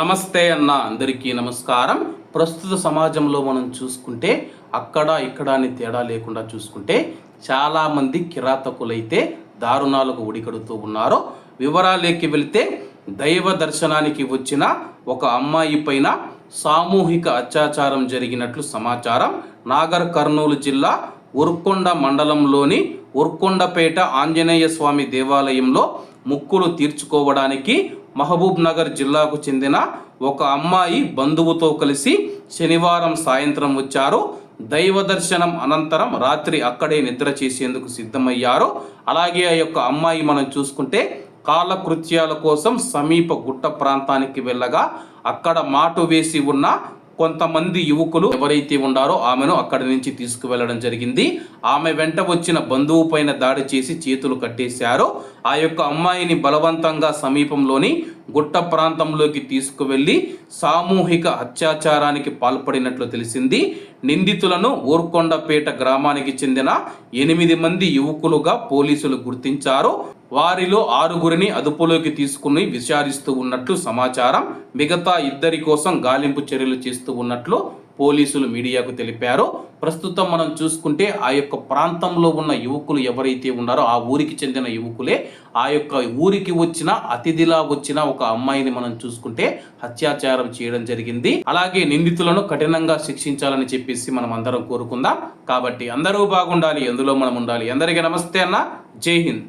నమస్తే అన్న అందరికీ నమస్కారం. ప్రస్తుత సమాజంలో మనం చూసుకుంటే అక్కడ ఇక్కడ అని తేడా లేకుండా చూసుకుంటే చాలామంది కిరాతకులైతే దారుణాలకు ఉడికడుతూ ఉన్నారు వివరాలేకి వెళితే దైవ దర్శనానికి వచ్చిన ఒక అమ్మాయి పైన సామూహిక అత్యాచారం జరిగినట్లు సమాచారం. నాగర్ కర్నూలు జిల్లా ఉర్కొండ మండలంలోని ఉర్కొండపేట ఆంజనేయ స్వామి దేవాలయంలో ముక్కులు తీర్చుకోవడానికి మహబూబ్ నగర్ జిల్లాకు చెందిన ఒక అమ్మాయి బంధువుతో కలిసి శనివారం సాయంత్రం వచ్చారు. దైవ దర్శనం అనంతరం రాత్రి అక్కడే నిద్ర చేసేందుకు సిద్ధమయ్యారు. అలాగే ఆ యొక్క అమ్మాయి మనం చూసుకుంటే కాలకృత్యాల కోసం సమీప గుట్ట ప్రాంతానికి వెళ్ళగా అక్కడ మాటు వేసి ఉన్న కొంతమంది యువకులు ఎవరైతే ఉన్నారో ఆమెను అక్కడి నుంచి తీసుకువెళ్ళడం జరిగింది. ఆమె వెంట వచ్చిన బంధువు పైన దాడి చేసి చేతులు కట్టేశారు. ఆ యొక్క అమ్మాయిని బలవంతంగా సమీపంలోని గుట్ట ప్రాంతంలోకి తీసుకువెళ్ళి సామూహిక అత్యాచారానికి పాల్పడినట్లు తెలిసింది. నిందితులను ఊర్కొండపేట గ్రామానికి చెందిన ఎనిమిది మంది యువకులుగా పోలీసులు గుర్తించారు. వారిలో ఆరుగురిని అదుపులోకి తీసుకుని విచారిస్తూ ఉన్నట్లు సమాచారం మిగతా ఇద్దరి కోసం గాలింపు చర్యలు చేస్తూ ఉన్నట్లు పోలీసులు మీడియాకు తెలిపారు. ప్రస్తుతం మనం చూసుకుంటే ఆ యొక్క ప్రాంతంలో ఉన్న యువకులు ఎవరైతే ఉన్నారో ఆ ఊరికి చెందిన యువకులే. ఆ యొక్క ఊరికి వచ్చిన అతిథిలా వచ్చిన ఒక అమ్మాయిని మనం చూసుకుంటే అత్యాచారం చేయడం జరిగింది. అలాగే నిందితులను కఠినంగా శిక్షించాలని చెప్పేసి మనం అందరం కోరుకుందాం. కాబట్టి అందరూ బాగుండాలి ఎందులో మనం ఉండాలి. అందరికీ నమస్తే అన్న. జై హింద్.